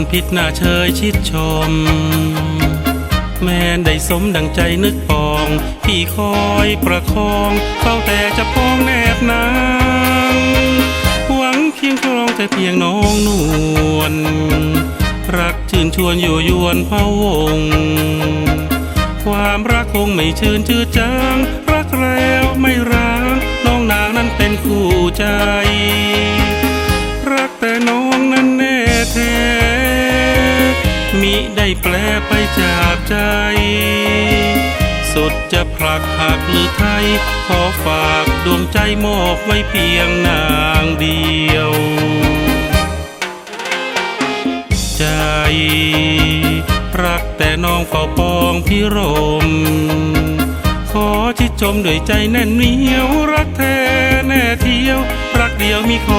วนพิษหน้าเชยชิดชม แม้นได้สมดังใจนึกปอง พี่คอยประคองเฝ้าแต่จะพองแนบนางหวังเพียงครองแต่เพียงน้องนวลรักชื่นชวนอยู่ยวนพะวง ความรักคงไม่ชื่นจืดจางรักแล้วไม่ร้างน้องนางนั้นเป็นคู่ใจ มิได้แปลไปจากใจ สุดจะผลักหักหรือไทย ขอฝากดวงใจมอบไว้เพียงนางเดียว ใจ รักแต่น้องเฝ้าปองพิรม ขอชิดชมด้วยใจแน่นเหนียว รักแท้แน่เที่ยว รักเดียวมีขอ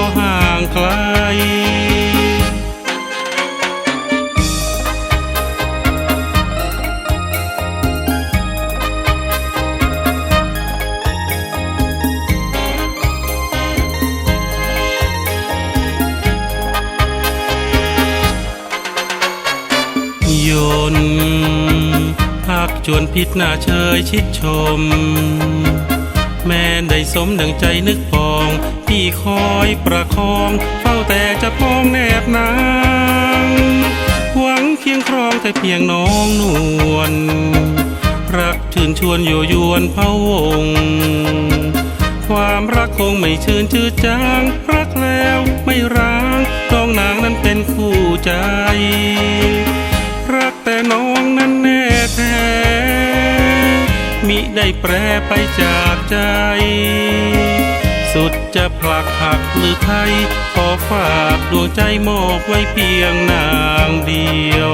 ยนต์พักจวนพิษหน้าเชยชิดชม แม้นได้สมดังใจนึกปองพี่คอยประคองเฝ้าแต่จะพองแนบนางหวังเคียงครองแต่เพียงน้องนวลรักชื่นชวนอยู่ยวนพะวง ความรักคงไม่ชื่นจืดจาง รักแล้วไม่ร้างน้องนางนั้นเป็นคู่ใจ มิได้แปรไปจากใจ สุดจะผลักหักหรือไทยขอฝากดวงใจมอบไว้เพียงนางเดียว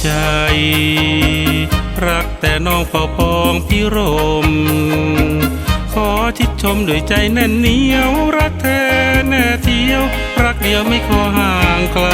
ใจ รักแต่น้องเฝ้าปองพิรม ขอชิดชมด้วยใจแน่นเหนียว รักแท้แน่เที่ยว รักเดียวไม่ขอห่างไกล